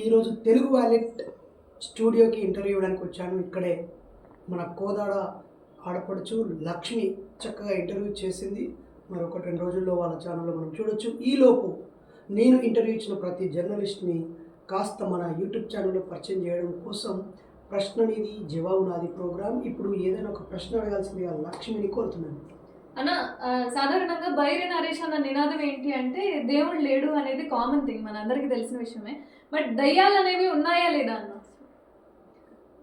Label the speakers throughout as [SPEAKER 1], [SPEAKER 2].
[SPEAKER 1] ఈరోజు తెలుగు వ్యాలెట్ స్టూడియోకి ఇంటర్వ్యూ ఇవ్వడానికి వచ్చాను. ఇక్కడే మన కోదాడ ఆడపడుచు లక్ష్మి చక్కగా ఇంటర్వ్యూ చేసింది. మరి ఒకటి రెండు రోజుల్లో వాళ్ళ ఛానల్లో మనం చూడొచ్చు. ఈలోపు నేను ఇంటర్వ్యూ ఇచ్చిన ప్రతి జర్నలిస్ట్ని కాస్త మన యూట్యూబ్ ఛానల్లో పరిచయం చేయడం కోసం ప్రశ్న నీది జవాబు నాది ప్రోగ్రామ్. ఇప్పుడు ఏదైనా ఒక ప్రశ్న అడగాల్సిందిగా లక్ష్మిని కోరుతున్నాను.
[SPEAKER 2] అన్న సాధారణంగా బైరి నరేష్ అన్న నినాదం ఏంటి అంటే దేవుడు లేడు అనేది కామన్ థింగ్ మన అందరికీ తెలిసిన విషయమే. బట్ దయ్యాలు అనేవి ఉన్నాయా లేదా అన్న?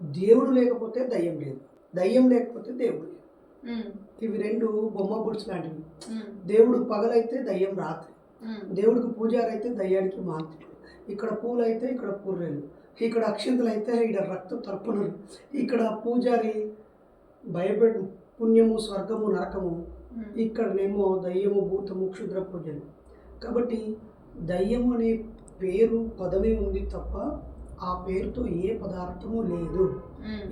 [SPEAKER 1] దేవుడు లేకపోతే దయ్యం లేదు. దయ్యం లేకపోతే దేవుడు లేదు. ఇవి రెండు బొమ్మ బుడ్స్ లాంటివి. దేవుడు పగలైతే దయ్యం రాత్రి. దేవుడికి పూజారి అయితే దయ్యానికి మాంత్రికుడు ఇక్కడ పూలు అయితే ఇక్కడ పూర్రెలు. ఇక్కడ అక్షంతలు అయితే ఇక్కడ రక్త తర్పణలు. ఇక్కడ పూజారి భయపెడు పుణ్యము స్వర్గము నరకము. ఇక్కడనేమో దయ్యము భూతము క్షుద్ర పూజలు. కాబట్టి దయ్యం అనే పేరు పదమే ఉంది తప్ప ఆ పేరుతో ఏ పదార్థము లేదు.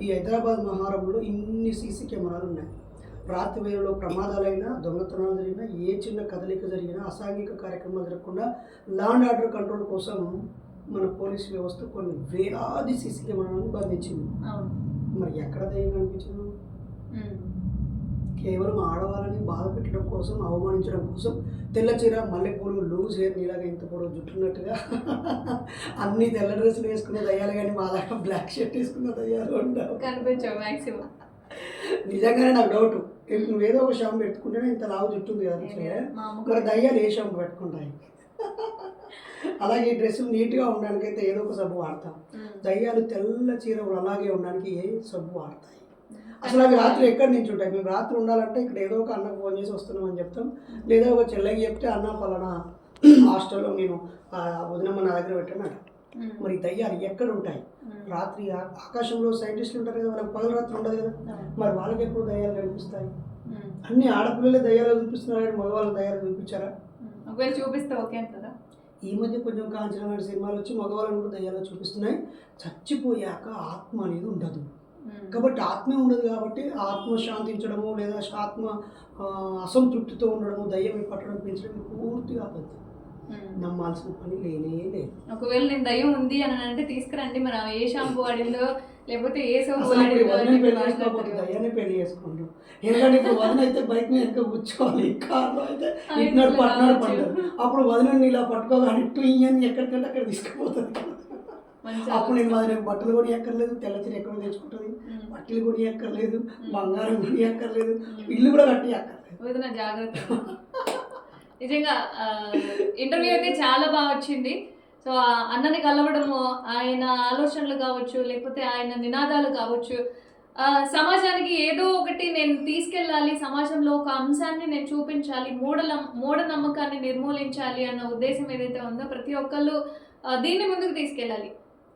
[SPEAKER 1] ఈ హైదరాబాద్ మహారంలో ఇన్ని సీసీ కెమెరాలు ఉన్నాయి. రాత్రి వేళలో ప్రమాదాలైనా దొంగతనాలు జరిగినా ఏ చిన్న కదలిక జరిగినా అసాంఘిక కార్యక్రమాలు జరగకుండా లాండ్ ఆర్డర్ కంట్రోల్ కోసం మన పోలీస్ వ్యవస్థ కొన్ని వేలాది సీసీ కెమెరాలను బంధించింది. మరి ఎక్కడ దయ్యం కనిపించదు? కేవలం ఆడవాళ్ళని బాధ పెట్టడం కోసం అవమానించడం కోసం తెల్ల చీర మల్లెపూలు లూజ్ హెయిర్ నీలాగా ఇంత పొడవు జుట్టున్నట్టుగా అన్ని తెల్ల డ్రెస్సులు వేసుకున్న దయ్యాలు కానీ మా దాకా బ్లాక్ షర్ట్ వేసుకున్న దయ్యాలు ఉండవు.
[SPEAKER 2] కనిపించవు మాక్సిమం.
[SPEAKER 1] నిజంగానే నాకు డౌట్ ఇప్పుడు నువ్వు ఏదో ఒక షాంపు పెట్టుకుంటేనే ఇంత లావు జుట్టు ఉంది కదా మరి దయ్యాలు ఏ షాంపు పెట్టుకుంటాయి? అలాగే ఈ డ్రెస్సులు నీట్గా ఉండడానికి అయితే ఏదో ఒక సబ్బు వాడతాం. దయ్యాలు తెల్ల చీరలు అలాగే ఉండడానికి ఏ సబ్బు వాడతాయి? అసలు అవి రాత్రి ఎక్కడి నుంచి ఉంటాయి? మేము రాత్రి ఉండాలంటే ఇక్కడ ఏదో ఒక అన్నకు ఫోన్ చేసి వస్తున్నామని చెప్తాం. లేదా ఒక చెల్లెకి చెప్తే అన్న పలానా హాస్టల్లో నేను ఆ, వదినమ్మ నా దగ్గర పెట్టాను మరి దయ్యాలు ఎక్కడ ఉంటాయి? రాత్రి ఆకాశంలో సైంటిస్టులు ఉంటారు కదా వాళ్ళకి పగల రాత్రి ఉండదు కదా. మరి వాళ్ళకి ఎప్పుడు దయ్యాలు కనిపిస్తాయి? అన్ని ఆడపిల్లలే దయ్యాలు చూపిస్తున్నారు కానీ మగవాళ్ళ దయ్యాలు చూపించారా.
[SPEAKER 2] ఒకవేళ చూపిస్తే ఓకే అంటారా?
[SPEAKER 1] ఈ మధ్య కొంచెం కాంచన సినిమాలు వచ్చి మగవాళ్ళని కూడా దయ్యాలు చూపిస్తున్నాయి. చచ్చిపోయాక ఆత్మ అనేది ఉండదు. కాబట్టి ఆత్మే ఉండదు కాబట్టి ఆత్మ శాంతించడము లేదా ఆత్మ అసంతృప్తితో ఉండడము దయ్యం పట్టడం పెంచడం పూర్తిగా అబద్ధం. నమ్మాల్సిన పని లేనే లేదు
[SPEAKER 2] ఒకవేళ నేను దయ్యం ఉంది అని అంటే తీసుకురండి ఆమె ఏ షాంపూ వాడిందో లేకపోతే ఏ సోప్ వాడిందో అని.
[SPEAKER 1] దయ్యాన్ని పెళ్ళి చేసుకుంటాం ఎందుకంటే ఇప్పుడు వదిన అయితే బైక్ మీద వెనక కూర్చోవాలి కార్లో అయితే ఇటునాడు
[SPEAKER 2] రావచ్చు.
[SPEAKER 1] పడ్డారు అప్పుడు వదిన ఇలా పట్టుకోగానే ట్వింగ్ అని ఎక్కడికంటే అక్కడ తీసుకుపోతుంది అప్పుడు నేను. వదిన బట్టలు కొని ఎక్కర్లేదు తెల్లచీర ఎక్కడ తెచ్చుకుంటుంది. బట్టలు కొని ఎక్కర్లేదు బంగారం కొని ఎక్కర్లేదు. ఇల్లు కూడా కట్టి ఎక్కర్లేదు
[SPEAKER 2] జాగ్రత్త నిజంగా ఇంటర్వ్యూ అయితే చాలా బాగా వచ్చింది సో అన్నని కలవడము ఆయన ఆలోచనలు కావచ్చు లేకపోతే ఆయన నినాదాలు కావచ్చు ఆ, సమాజానికి ఏదో ఒకటి నేను తీసుకెళ్ళాలి సమాజంలో ఒక అంశాన్ని నేను చూపించాలి మూఢ మూఢనమ్మకాన్ని నిర్మూలించాలి అన్న ఉద్దేశం ఏదైతే ఉందో ప్రతి ఒక్కళ్ళు దీన్ని ముందుకు తీసుకెళ్ళాలి